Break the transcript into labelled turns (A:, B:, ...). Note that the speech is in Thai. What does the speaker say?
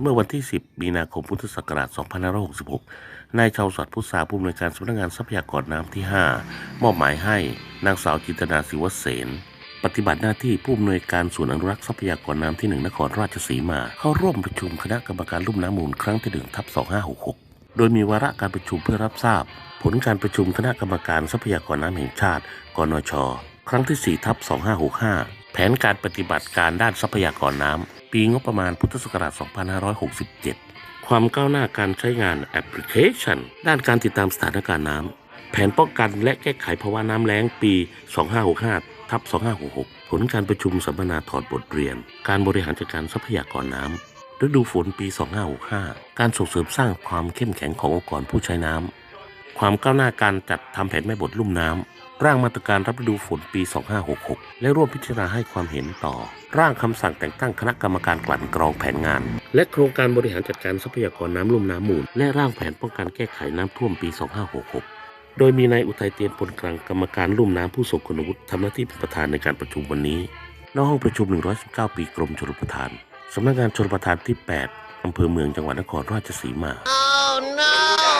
A: เมื่อวันที่ 10 มีนาคมพุทธศักราช 2566 นายชาวสัตว์พุทธาผู้อำนวยการสำนักงานทรัพยากรน้ำที่ 5 มอบหมายให้นางสาวจิตนาศิวเสนปฏิบัติหน้าที่ผู้อำนวยการศูนอนุรักษ์ทรัพยากรน้ำที่1นครราชสีมา เข้าร่วมประชุมคณะกรรมการลุ่มน้ำมูลครั้งที่1ทับ2566 โดยมีวาระการประชุมเพื่อรับทราบ ผลการประชุมคณะกรรมการทรัพยากรน้ำแห่งชาติ กนช ครั้งที่4ทับ2565 แผนการปฏิบัติการด้านทรัพยากรน้ำ ปีงบประมาณพุทธศักราช 2567 ความก้าวหน้าการใช้งานแอปพลิเคชัน ด้านการติดตามสถานการณ์น้ำ แผนป้องกันและแก้ไขภาวะน้ำแล้งปี 2565ทับ2566 ผลการประชุมสัมมนาถอดบทเรียน การบริหารจัดการทรัพยากรน้ำฤดูฝนปี 2565 การส่งเสริมสร้างความเข้มแข็งขององค์กรผู้ใช้น้ำ ความก้าวหน้าการจัดทำแผนแม่บทลุ่มน้ำ ร่างมาตรการรับฤดูฝนปี 2566 และร่วมพิจารณาให้ความเห็นต่อ ร่างคำสั่งแต่งตั้งคณะกรรมการกลั่นกรองแผนงาน และโครงการบริหารจัดการทรัพยากรน้ำลุ่มน้ำมูล และร่างแผนป้องกันแก้ไขน้ำท่วมปี 2566 โดยมีนายอุทัยเตียนพลกลางกรรมการลุ่มน้ำผู้ทรงคุณวุฒิทำหน้าที่เป็นประธานในการประชุมวันนี้ณห้องประชุม 119 ปีกรมชลประทานสำนักงานชลประทานที่ 8อำเภอเมืองจังหวัดนครราชสีมา
B: Oh no!